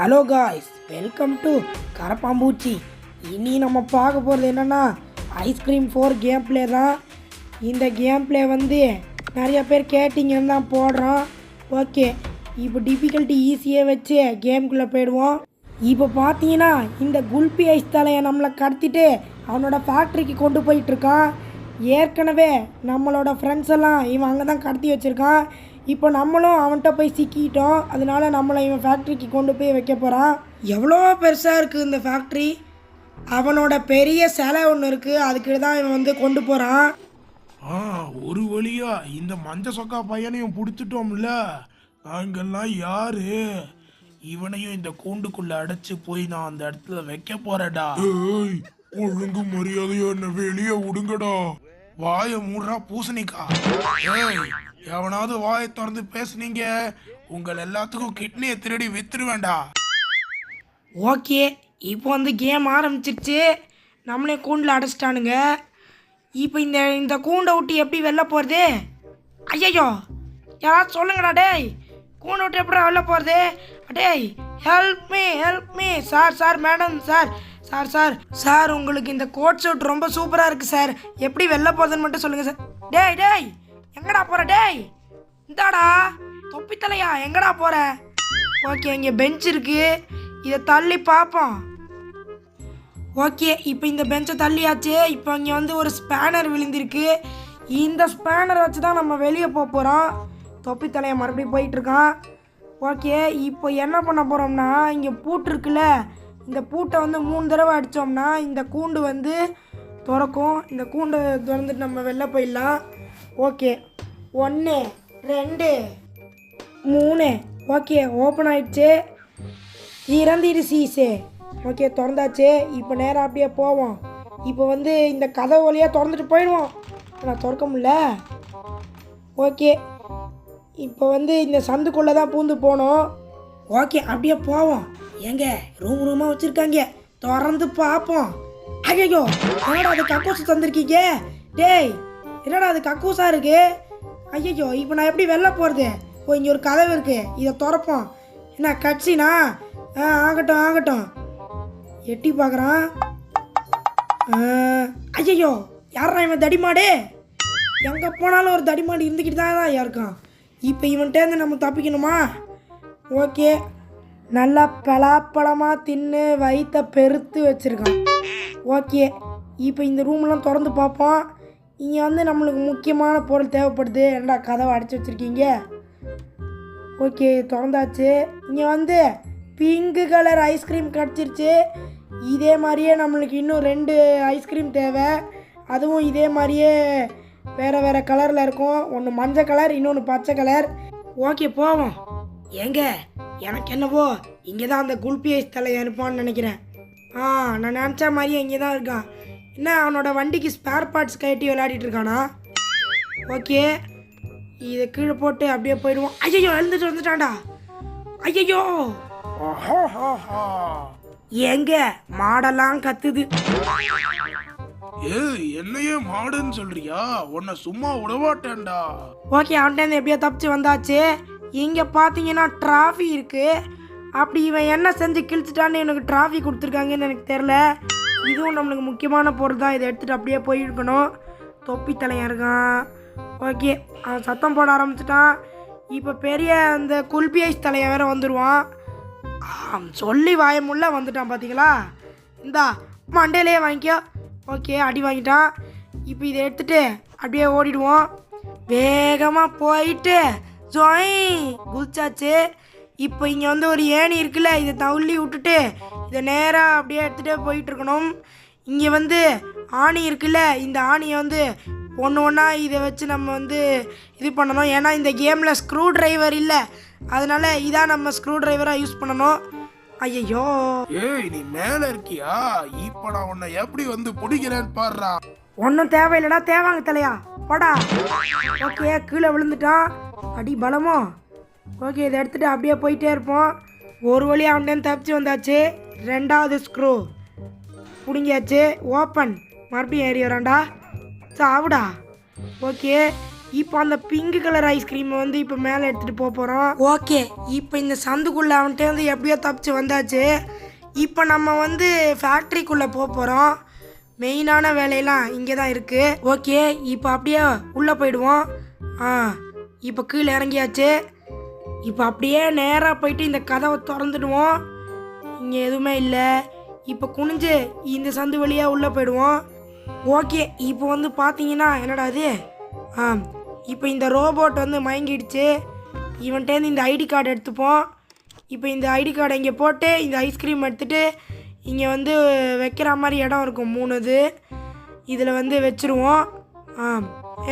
Hello guys welcome to கரப்பாம்பூச்சி இனி நம்ம பார்க்க போகிறது என்னென்னா ஐஸ்கிரீம் ஃபோர் கேம் ப்ளே தான். இந்த கேம் பிளே வந்து நிறைய பேர் கேட்டிங்கன்னு தான் போடுறோம். ஓகே இப்போ டிஃபிகல்ட்டி ஈஸியாக வச்சு கேம்குள்ளே போயிடுவோம். இப்போ பார்த்தீங்கன்னா இந்த குல்பி ஐஸ் தலையை நம்மளை கடத்திட்டு அவனோட ஃபேக்ட்ரிக்கு கொண்டு போயிட்டுருக்கான் ஏற்கனவே நம்மளோட ஃப்ரெண்ட்ஸ் எல்லாம் இவன் அங்கே தான் கடத்தி வச்சுருக்கான். இப்போ நம்மளும் அவன்கிட்ட போய் சிக்கிட்டோம் அதனால நம்மளை இவன் ஃபேக்ட்ரிக்கு கொண்டு போய் வைக்க போகிறான் எவ்வளோ பெருசாக இருக்குது இந்த ஃபேக்ட்ரி அவனோட பெரிய சிலை ஒன்று இருக்குது அதுக்கு தான் இவன் வந்து கொண்டு போகிறான் ஆ ஒரு வழியா இந்த மஞ்ச சொக்கா பையனையும் பிடிச்சிட்டோம்ல. நாங்கெல்லாம் யாரு? இவனையும் இந்த கூண்டுக்குள்ள அடைச்சு போய் நான் அந்த இடத்துல வைக்க போறேடா ஒழுங்கு மரியாதையா என்ன வெளியே விடுங்கடா. வாய மூடுறா பூசணிக்கா. ஏய் எவனாவது வாயை திறந்து பேசுனீங்க உங்கள் எல்லாத்துக்கும் கிட்னியை திருடி வித்துருவேண்டா ஓகே இப்போ வந்து கேம் ஆரம்பிச்சிருச்சு. நம்மளே கூண்டில் அடைச்சிட்டானுங்க. இப்போ இந்த இந்த கூண்டை விட்டு எப்படி வெளில போகிறது ஐயையோ யாராவது சொல்லுங்கடா டேய். கூண்டை விட்டு எப்படி வெளில போகிறது டேய் help me help me sir sir madam sir. Sir sir sir உங்களுக்கு இந்த கோட் ஷூட் ரொம்ப சூப்பராக இருக்குது சார். எப்படி வெளில போகிறதுன்னு மட்டும் சொல்லுங்கள் சார். டேய் டேய். எங்கடா போகிற டேய்? இந்தாடா தொப்பித்தலையா எங்கடா போகிற ஓகே இங்கே பெஞ்ச் இருக்குது இதை தள்ளி பார்ப்போம் ஓகே இப்போ இந்த பெஞ்சை தள்ளியாச்சு. இப்போ இங்கே வந்து ஒரு ஸ்பேனர் விழுந்திருக்கு. இந்த ஸ்பேனரை வச்சு தான் நம்ம வெளியே போக போகிறோம் தொப்பி தலையை மறுபடியும் போயிட்டுருக்கான் ஓகே இப்போ என்ன பண்ண போகிறோம்னா இங்கே பூட்டு இருக்குல்ல இந்த பூட்டை வந்து மூணு தடவை அடித்தோம்னா இந்த கூண்டு வந்து திறக்கும். இந்த கூண்டை திறந்துட்டு நம்ம வெளில போயிடலாம். ஓகே. ஒன்று ரெண்டு மூணு. ஓகே ஓப்பன் ஆயிடுச்சு. இறந்திரு சீசே. ஓகே திறந்தாச்சு. இப்போ நேராக அப்படியே போவோம். இப்போ வந்து இந்த கதவு வழியாக திறந்துட்டு போயிடுவோம். ஆனால் திறக்க முடியல. ஓகே. இப்போ வந்து இந்த சந்துக்குள்ளே தான் பூந்து போனோம். ஓகே அப்படியே போவோம். ஏங்க ரூம் ரூமாக வச்சுருக்காங்க. திறந்து பார்ப்போம். ஐயோ என்னடா அது கக்கூசு தந்திருக்கீங்க? டேய் என்னடா அது கக்கூசா இருக்கு? ஐயோ இப்போ நான் எப்படி வெளில போகிறது ஓ இங்கே ஒரு கதவு இருக்குது இதை திறப்போம். என்ன கட்சினா? ஆ ஆகட்டும் ஆகட்டும். எட்டி பார்க்குறான். ஐயோ யாரா இவன் தடிமாடு? எங்கே போனாலும் ஒரு தடிமாடு இருந்துக்கிட்டு தான் தான் இருக்கான். இப்போ இவன்கிட்டேருந்து நம்ம தப்பிக்கணுமா? ஓகே. நல்லா பலாப்பழமாக தின்னு வயிற்ற பெருத்து வச்சுருக்கான். ஓகே. இப்போ இந்த ரூம்லாம் திறந்து பார்ப்போம். இங்கே வந்து நம்மளுக்கு முக்கியமான பொருள் தேவைப்படுது. ஏன்டா கதவை அடைச்சி வச்சுருக்கீங்க? ஓகே திறந்தாச்சு. இங்கே வந்து பிங்க் கலர் ஐஸ்கிரீம் கிடச்சிருச்சு. இதே மாதிரியே நம்மளுக்கு இன்னும் ரெண்டு ஐஸ்கிரீம் தேவை. அதுவும் இதே மாதிரியே வேறு வேறு கலரில் இருக்கும். ஒன்று மஞ்சள் கலர் இன்னொன்று பச்சை கலர் ஓகே போவோம். ஏங்க எனக்கு என்னவோ இங்கே தான் அந்த குல்பி ஐஸ் தலை இருப்பான்னு நினைக்கிறேன். ஆ நான் நினச்ச மாதிரியே இங்கே தான் இருக்கான். என்ன அவனோட வண்டிக்கு ஸ்பேர் பார்ட்ஸ் கட்டி விளையாடிட்டு இருக்கானா? ஓகே இதை கீழே போட்டு அப்படியே போயிடுவோம். ஐயோ எழுந்துட்டு வந்துட்டான்டா. ஐயோ. எங்க? மாடெல்லாம் கத்துது. ஏய் என்னையே மாடுன்னு சொல்றியா? உன்னை சும்மா விடமாட்டேன்டா. ஓகே அவன்கிட்ட எப்படியோ தப்பிச்சு வந்தாச்சு. இங்கே பார்த்தீங்கன்னா டிராஃபி இருக்கு. அப்படி இவன் என்ன செஞ்சு கிழிச்சிட்டான்னு எனக்கு டிராஃபி கொடுத்துருக்காங்கன்னு எனக்கு தெரில இதுவும் நம்மளுக்கு முக்கியமான பொருள் தான். இதை எடுத்துகிட்டு அப்படியே போயிருக்கணும். தொப்பி தலையன் இருக்கான். ஓகே. அவன் சத்தம் போட ஆரம்பிச்சிட்டான். இப்போ பெரிய அந்த குல்பியஸ் தலையன் வேறு வந்துடுவான் சொல்லி வாயமுள்ள வந்துட்டான் பார்த்தீங்களா இந்தா மண்டையிலேயே வாங்கிக்கோ. ஓகே அடி வாங்கிட்டான். இப்போ இதை எடுத்துகிட்டு அப்படியே ஓடிடுவோம். வேகமாக போயிட்டு ஜொய் குதிச்சாச்சு இப்போ இங்கே வந்து ஒரு ஏணி இருக்குல்ல இதை தள்ளி விட்டுட்டு இதை நேராக அப்படியே எடுத்துகிட்டே போயிட்டு இருக்கணும். இங்கே வந்து ஆணி இருக்குல்ல இந்த ஆணியை வந்து ஒன்று ஒன்றா இதை வச்சு நம்ம வந்து இது பண்ணணும். ஏன்னா இந்த கேமில் ஸ்க்ரூ டிரைவர் இல்லை. அதனால இதான் நம்ம ஸ்க்ரூ டிரைவராக யூஸ் பண்ணணும். ஐயையோ. ஏய் நீ மேல இருக்கியா? இப்ப நான் உன்னை எப்படி வந்து பிடிக்கிறேன்னு பாடுறா ஒன்றும் தேவையில்லடா தேவாங்க தலையா. போடா. ஓகே கீழே விழுந்துட்டான். அடி பலமோ. ஓகே இதை எடுத்துகிட்டு அப்படியே போயிட்டே இருப்போம். ஒரு வழி அவன்கிட்ட தப்பிச்சு வந்தாச்சு. ரெண்டாவது ஸ்க்ரூ பிடுங்கியாச்சு. ஓப்பன் மறுபடியும் ஏறி வரான்டா சாவுடா. ஓகே இப்போ அந்த பிங்க் கலர் ஐஸ்கிரீமை வந்து இப்போ மேலே எடுத்துகிட்டு போக போகிறோம் ஓகே இப்போ இந்த சந்துக்குள்ளே அவன்கிட்ட வந்து எப்படியோ தப்பிச்சு வந்தாச்சு. இப்போ நம்ம வந்து ஃபேக்ட்ரிக்குள்ளே போக போகிறோம் மெயினான வேலையெல்லாம் இங்கே தான் இருக்குது ஓகே இப்போ அப்படியே உள்ளே போயிடுவோம். ஆ இப்போ கீழே இறங்கியாச்சு. இப்போ அப்படியே நேராக போயிட்டு இந்த கதவை திறந்துடுவோம். இங்கே எதுவுமே இல்லை. இப்போ குனிஞ்சு இந்த சந்து வழியாக உள்ளே போயிடுவோம். ஓகே இப்போ வந்து பார்த்தீங்கன்னா என்னடா இது? ஆ இப்போ இந்த ரோபோட் வந்து மயங்கிடுச்சு. இவன்கிட்டேருந்து இந்த ஐடி கார்டு எடுத்துப்போம். இப்போ இந்த ஐடி கார்டை இங்கே போட்டு இந்த ஐஸ்கிரீம் எடுத்துகிட்டு இங்கே வந்து வைக்கிற மாதிரி இடம் இருக்கும் மூணு இது. இதில் வந்து வச்சுருவோம். ஆ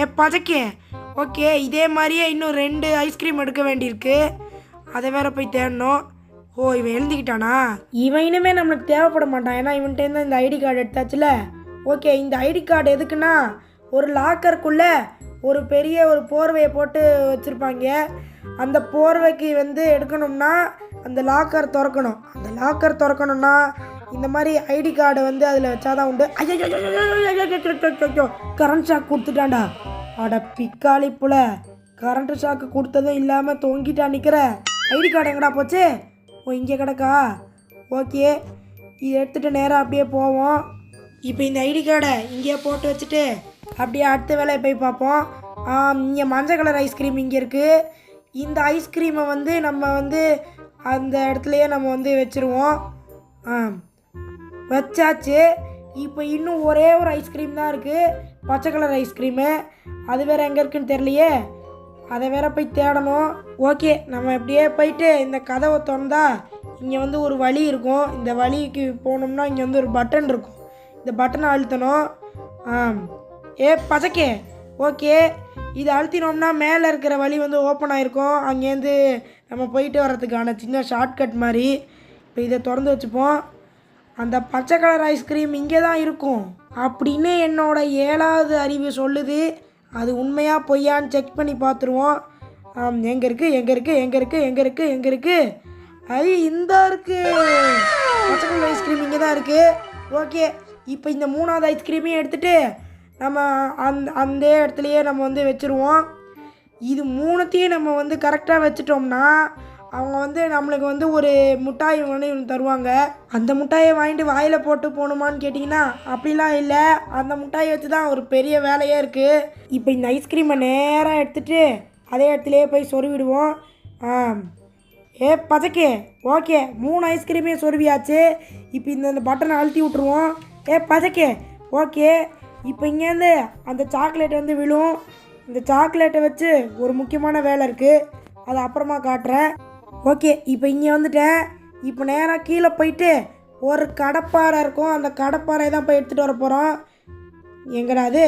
ஏ பதக்கே. ஓகே இதே மாதிரியே இன்னும் ரெண்டு ஐஸ்கிரீம் எடுக்க வேண்டியிருக்கு அதை வேற போய் தேடணும் ஓ இவன் எழுந்திக்கிட்டானா இவன் இனிமே நம்மளுக்கு தேவைப்பட மாட்டான் ஏன்னா இவன்கிட்டேருந்து இந்த ஐடி கார்டு எடுத்தாச்சுல ஓகே இந்த ஐடி கார்டு எதுக்குன்னா ஒரு லாக்கருக்குள்ளே ஒரு பெரிய ஒரு போர்வையை போட்டு வச்சுருப்பாங்க அந்த போர்வைக்கு வந்து எடுக்கணும்னா அந்த லாக்கர் திறக்கணும் அந்த லாக்கர் திறக்கணும்னா இந்த மாதிரி ஐடி கார்டு வந்து அதில் வச்சாதான் உண்டு ஐயோ கரண்ட் ஷாக் கொடுத்துட்டான்டா அட பிக்காளி புல கரண்ட் ஷாக்கு கொடுத்ததும் இல்லாமல் தொங்கிட்டா நிற்கிற ஐடி கார்டு எங்கடா போச்சு? ஓ இங்கே கிடக்கா? ஓகே இது எடுத்துகிட்டு நேராக அப்படியே போவோம். இப்போ இந்த ஐடி கார்டை இங்கேயே போட்டு வச்சுட்டு அப்படியே அடுத்த வேலையை போய் பார்ப்போம். இங்கே மஞ்சள் கலர் ஐஸ்கிரீம் இங்கே இருக்குது இந்த ஐஸ்கிரீமை வந்து நம்ம வந்து அந்த இடத்துலையே நம்ம வந்து வச்சுருவோம். ஆ வச்சாச்சு. இப்போ இன்னும் ஒரே ஒரு ஐஸ்கிரீம் தான் இருக்குது பச்சை கலர் ஐஸ்கிரீமு அது வேறு எங்கே இருக்குன்னு தெரியலையே. அதை வேற போய் தேடணும். ஓகே நம்ம எப்படியே போயிட்டு இந்த கதவை திறந்தா இங்கே வந்து ஒரு வழி இருக்கும். இந்த வழிக்கு போனோம்னா இங்கே வந்து ஒரு பட்டன் இருக்கும். இந்த பட்டனை அழுத்தணும். ஆ ஏ பசக்கே. ஓகே. இது அழுத்தினோம்னா மேலே இருக்கிற வழி வந்து ஓப்பன் ஆகிருக்கும் அங்கேருந்து நம்ம போயிட்டு வர்றதுக்கான சின்ன ஷார்ட்கட் மாதிரி. இப்போ இதை திறந்து வச்சுப்போம். அந்த பச்சை கலர் ஐஸ்கிரீம் இங்கே தான் இருக்கும். அப்படின்னு என்னோட ஏழாவது அறிவு சொல்லுது. அது உண்மையாக பொய்யான்னு செக் பண்ணி பார்த்துருவோம். எங்கே இருக்குது எங்கே இருக்குது எங்கே இருக்குது எங்கே இருக்குது எங்கே இருக்குது ஐ இந்த இருக்குது பச்சை ஐஸ்கிரீம் இங்கே தான் இருக்குது ஓகே இப்போ இந்த மூணாவது ஐஸ்கிரீமையும் எடுத்துகிட்டு நம்ம அந்த அந்த இடத்துலையே நம்ம வந்து வச்சுருவோம். இது மூணுத்தையும் நம்ம வந்து கரெக்டாக வச்சுட்டோம்னா அவங்க வந்து நம்மளுக்கு வந்து ஒரு மிட்டாய் ஒன்று இவனுக்கு தருவாங்க. அந்த மிட்டாயை வாங்கிட்டு வாயில் போட்டு போகணுமான்னு கேட்டிங்கன்னா அப்படிலாம் இல்லை. அந்த மிட்டாயை வச்சு தான் ஒரு பெரிய வேலையே இருக்குது இப்போ இந்த ஐஸ்கிரீமை நேராக எடுத்துகிட்டு அதே இடத்துலையே போய் சொருவிடுவோம் ஆ. ஏ பச்சைக்கு ஓகே மூணு ஐஸ்கிரீமையும் சொருவியாச்சு. இப்போ இந்த பட்டனை அழுத்தி விட்ருவோம் ஏ பச்சைக்கு ஓகே. இப்போ இங்கேருந்து அந்த சாக்லேட் வந்து விழும். இந்த சாக்லேட்டை வச்சு ஒரு முக்கியமான வேலை இருக்குது அதை அப்புறமா காட்டுறேன். ஓகே இப்போ இங்கே வந்துட்டேன் இப்போ நேராக கீழே போயிட்டு ஒரு கடப்பாறை இருக்கும். அந்த கடப்பாறை தான் போய் எடுத்துகிட்டு வர போகிறோம் எங்கடா அது?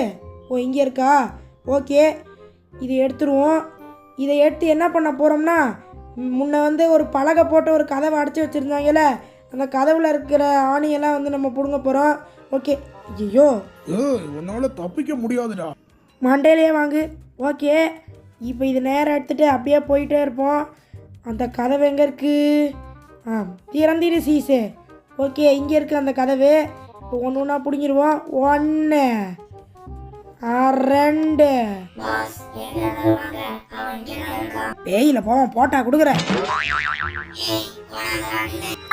ஓ இங்கே இருக்கா? ஓகே இதை எடுத்துருவோம். இதை எடுத்து என்ன பண்ண போகிறோம்னா முன்ன வந்து ஒரு பலகை போட்டு ஒரு கதவை அடைச்சி வச்சுருந்தாங்கல்ல அந்த கதவில் இருக்கிற ஆணியெல்லாம் வந்து நம்ம பிடுங்க போகிறோம் ஓகே ஐயோ உன்னால தப்பிக்க முடியாதுடா. மண்டையிலேயே வாங்கு. ஓகே இப்போ இது நேரம் எடுத்துகிட்டு அப்படியே போயிட்டே இருப்போம். அந்த கதவு எங்கே இருக்கு? ஆ திறந்திரு சீசு. ஓகே இங்கே இருக்கு அந்த கதவு. ஒன்று ஒன்றா பிடிங்கிருவோம். ஒன்று ரெண்டு. பேயில போவோம் போட்டா கொடுக்குறேன்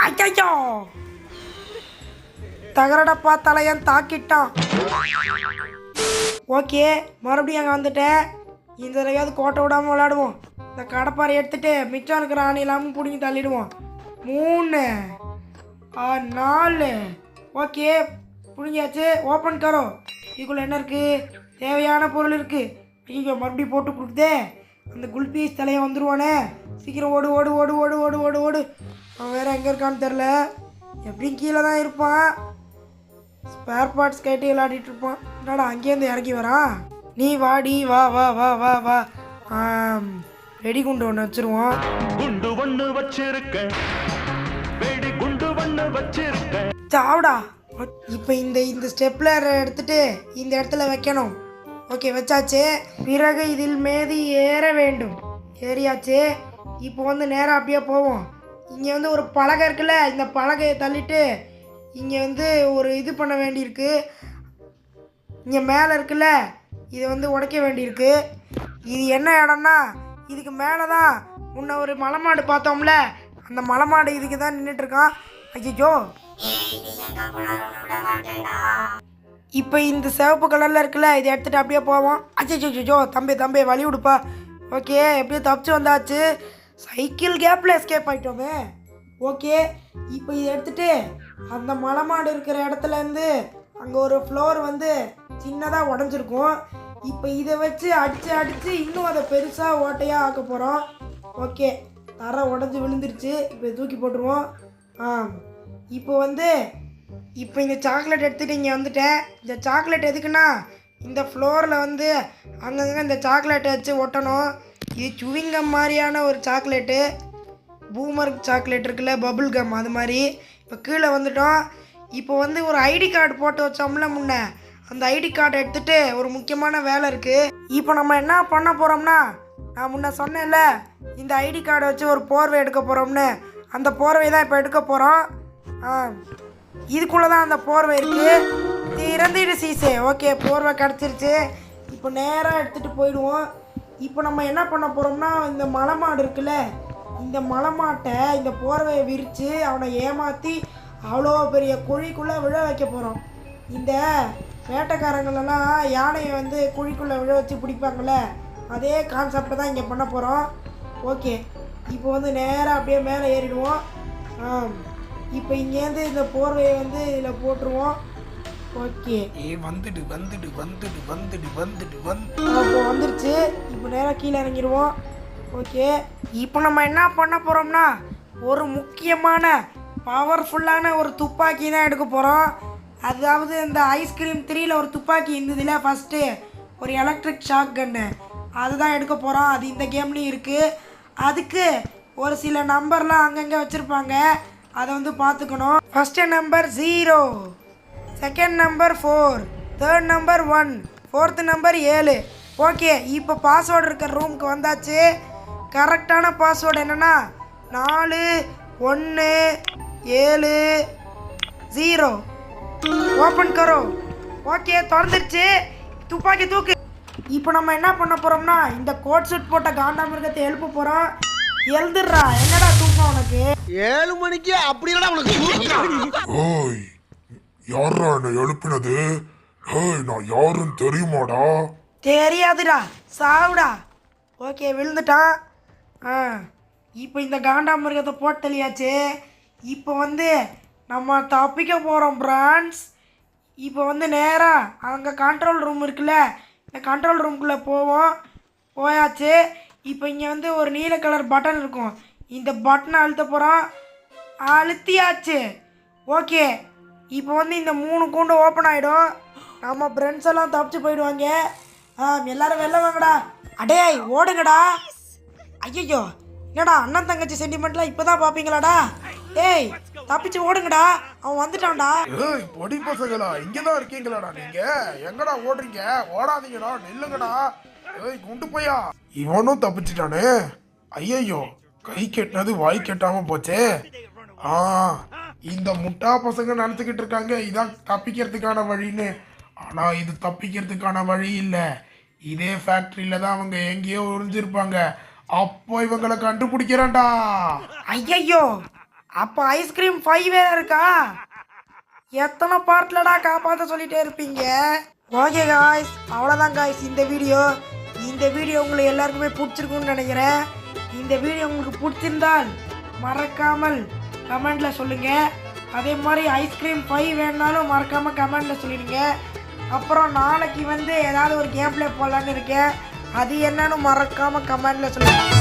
ஐயோ தகரடப்பா தலையன் தாக்கிட்டான். ஓகே மறுபடியும் அங்கே வந்துட்டேன். இந்த தடவையாவது கோட்டை விடாமல் விளையாடுவோம். இந்த கடப்பாறை எடுத்துட்டு மிச்சம் இருக்கிற ஆணி இல்லாமல் பிடிங்கி தள்ளிடுவோம். மூணு ஆ, நாலு. ஓகே பிடிங்கியாச்சு. ஓப்பன் கரோ. இதுக்குள்ளே என்ன இருக்குது தேவையான பொருள் இருக்குது ஐயோ மறுபடியும் போட்டு கொடுத்தே அந்த குல்பீஸ் தலையை வந்துடுவானே சீக்கிரம் ஓடு ஓடு ஓடு ஓடு ஓடு ஓடு ஓடு. அவன் வேறு எங்கே இருக்கான்னு தெரில எப்படியும் கீழே தான் இருப்பான். ஸ்பேர் பார்ட்ஸ் கேட்டு விளையாடிட்டு இருப்பான். என்னடா அங்கேருந்து இறங்கி வரான்? நீ வாடி வா வா வா வா வா. ஆம், வெடிகுண்டு ஒன்று வச்சுருவோம். குண்டு ஒண்ணு வச்சிருக்கேன் வெடி குண்டு ஒண்ணு வச்சிருக்கேன் சாவுடா. இப்போ இந்த இந்த ஸ்டெப்லர் எடுத்துட்டு இந்த இடத்துல வைக்கணும். ஓகே வச்சாச்சு. பிறகு இதில் மேதி ஏற வேண்டும். ஏறியாச்சு. இப்போ வந்து நேராக அப்படியே போவோம். இங்கே வந்து ஒரு பலகை இருக்குல்ல இந்த பலகையை தள்ளிட்டு இங்கே வந்து ஒரு இது பண்ண வேண்டியிருக்கு. இங்கே மேலே இருக்குல்ல இதை வந்து உடைக்க வேண்டியிருக்கு. இது என்ன இடம்னா இதுக்கு மேலே தான் முன்ன ஒரு மலை மாடு பார்த்தோம்ல? அந்த மலை மாடு இதுக்கு தான் நின்றுட்டு இருக்கான் ஐயோ இப்போ இந்த சிவப்பு கலரில் இருக்குல்ல இதை எடுத்துகிட்டு அப்படியே போவோம். அச்சோ தம்பி தம்பி வழி விடுப்பா. ஓகே எப்படியோ தப்பிச்சு வந்தாச்சு. சைக்கிள் கேப்பில் எஸ்கேப் ஆயிட்டோமே. ஓகே இப்போ இதை எடுத்துகிட்டு அந்த மலை மாடு இருக்கிற இடத்துலேருந்து அங்கே ஒரு ஃப்ளோர் வந்து சின்னதாக உடஞ்சிருக்கும். இப்போ இதை வச்சு அடித்து அடித்து இன்னும் அதை பெருசாக ஓட்டையாக ஆக்க போகிறோம் ஓகே. தர உடஞ்சி விழுந்துருச்சு. இப்போ தூக்கி போட்டுருவோம். ஆ. இப்போ வந்து இப்போ இந்த சாக்லேட் எடுத்துகிட்டு இங்கே வந்துட்டேன். இந்த சாக்லேட் எதுக்குன்னா இந்த ஃப்ளோரில் வந்து அங்கங்கே இந்த சாக்லேட்டை வச்சு ஒட்டணும். இது சுவிங்கம் மாதிரியான ஒரு சாக்லேட்டு பூமர் சாக்லேட் இருக்குல்ல பபுள் கம் அது மாதிரி. இப்போ கீழே வந்துட்டோம். இப்போ வந்து ஒரு ஐடி கார்டு போட்டு வச்சோம்ல முன்னே அந்த ஐடி கார்டை எடுத்துட்டு ஒரு முக்கியமான வேலை இருக்குது இப்போ நம்ம என்ன பண்ண போகிறோம்னா நான் முன்ன சொன்னேன்ல இந்த ஐடி கார்டை வச்சு ஒரு போர்வை எடுக்க போகிறோம்னு அந்த போர்வை தான் இப்போ எடுக்க போகிறோம் ஆ இதுக்குள்ளே தான் அந்த போர்வை இருக்குது இறந்துடு சீசே. ஓகே போர்வை கிடச்சிருச்சு. இப்போ நேராக எடுத்துகிட்டு போயிடுவோம். இப்போ நம்ம என்ன பண்ண போகிறோம்னா இந்த மலை மாடு இருக்குல்ல இந்த மலை மாட்டை இந்த போர்வையை விரித்து அவனை ஏமாற்றி அவ்வளோ பெரிய குழிக்குள்ளே விழ வைக்க போகிறோம் இந்த வேட்டைக்காரங்களெல்லாம் யானையை வந்து குழிக்குள்ளே விழ வச்சு பிடிப்பாங்கள்ல அதே கான்செப்டை தான் இங்கே பண்ண போகிறோம் ஓகே இப்போ வந்து நேராக அப்படியே மேலே ஏறிடுவோம். ஆ இப்போ இங்கேருந்து இந்த போர்வையை வந்து இதில் போட்டுருவோம். ஓகே ஏ வந்துடு வந்துடு வந்துடு வந்துடு வந்துடு வந்து அப்போ வந்துருச்சு. இப்போ நேராக கீழே இறங்கிடுவோம். ஓகே இப்போ நம்ம என்ன பண்ண போகிறோம்னா ஒரு முக்கியமான பவர்ஃபுல்லான ஒரு துப்பாக்கி தான் எடுக்க போகிறோம் அதாவது இந்த ஐஸ்கிரீம் த்ரீல ஒரு துப்பாக்கி இருந்ததுல ஃபஸ்ட்டு ஒரு எலக்ட்ரிக் ஷாக் கன்னு அதுதான் எடுக்க போகிறோம் அது இந்த கேம்லேயும் இருக்குது அதுக்கு ஒரு சில நம்பர்லாம் அங்கங்கே வச்சுருப்பாங்க. அதை வந்து பார்த்துக்கணும். First number zero second number four third number one fourth number ஏழு. ஓகே இப்போ பாஸ்வேர்டு இருக்கிற ரூமுக்கு வந்தாச்சு. கரெக்டான பாஸ்வேர்டு என்னென்னா நாலு ஒன்று ஏழு ஜீரோ ஓப்பன் கரோ ஓகே திறந்துருச்சு. துப்பாக்கி தூக்கு. இப்போ நம்ம என்ன பண்ண போகிறோம்னா இந்த கோட் சூட் போட்ட காண்டாமிருகத்தை எழுப்ப போகிறோம் எழுதுடுறா என்னடா தூக்கம் உனக்கு? ஏழு மணிக்கு அப்படி உனக்கு. ஏய் யாரா என்னை எழுப்பினது? ஏய் நான் யாருன்னு தெரியுமாடா? தெரியாதுடா. சாவுடா. ஓகே விழுந்துட்டான். ஆ இப்போ இந்த காண்டாமிருகத்தை போட்டலியாச்சு. இப்போ வந்து நம்ம தப்பிக்க போகிறோம் பிரான்ஸ் இப்போ வந்து நேராக அங்கே கண்ட்ரோல் ரூம் இருக்குல்ல இந்த கண்ட்ரோல் ரூம்குள்ளே போவோம். போயாச்சு. இப்போ இங்கே வந்து ஒரு நீல கலர் பட்டன் இருக்கும். இந்த பட்டனை அழுத்த போகிறோம் அழுத்தியாச்சு. ஓகே இப்போ வந்து இந்த மூணு கூண்டு ஓப்பன் ஆகிடும் நம்ம ஃப்ரெண்ட்ஸ் எல்லாம் தப்பிச்சு போயிடுவாங்க. ஆ எல்லாரும் வெளில வாங்கடா. அடேய் ஓடுங்கடா. ஐயோ என்னடா அண்ணன் தங்கச்சி சென்டிமெண்ட்லாம் இப்போ தான் பார்ப்பீங்களாடா டேய் தப்பிச்சு ஓடுங்கடா. அவன் வந்துட்டான்டா. ஏய் பொடி பசங்களா இங்கதான் இருக்கீங்களாடா நீங்க? எங்கடா ஓடுறீங்க? ஓடாதீங்கடா நில்லுங்கடா. ஏய் குண்டு பையா. இவனும் தப்பிச்சிட்டானே. ஐயையோ கை கெட்டினது வாய் கெட்டாம போச்சே. ஆ இந்த முட்டா பசங்க நினைச்சுக்கிட்டு இருக்காங்க. இதான் தப்பிக்கிறதுக்கான வழின்னு. ஆனா இது தப்பிக்கிறதுக்கான வழி இல்ல. இதே ஃபேக்டரியில தான் அவங்க எங்கேயோ ஒளிஞ்சிருப்பாங்க அப்போ இவங்களை கண்டுபிடிக்கிறேன்டா. ஐயையோ அப்போ ஐஸ்கிரீம் ஃபைவ் வேற இருக்கா? எத்தனை பார்ட்லடா காப்பாற்ற சொல்லிட்டே இருப்பீங்க? ஓகே காய்ஸ் அவ்வளோதான் காய்ஸ் இந்த வீடியோ இந்த வீடியோ உங்களுக்கு எல்லாருக்குமே பிடிச்சிருக்கும்னு நினைக்கிறேன். இந்த வீடியோ உங்களுக்கு பிடிச்சிருந்தால் மறக்காமல் கமெண்டில் சொல்லுங்கள் அதே மாதிரி ஐஸ்கிரீம் ஃபைவ் வேணுனாலும் மறக்காமல் கமெண்டில் சொல்லிடுங்க. அப்புறம் நாளைக்கு வந்து ஏதாவது ஒரு கேம் பிளே போடலான்னு இருக்கேன். அது என்னன்னு மறக்காமல் கமெண்டில் சொல்லுங்கள்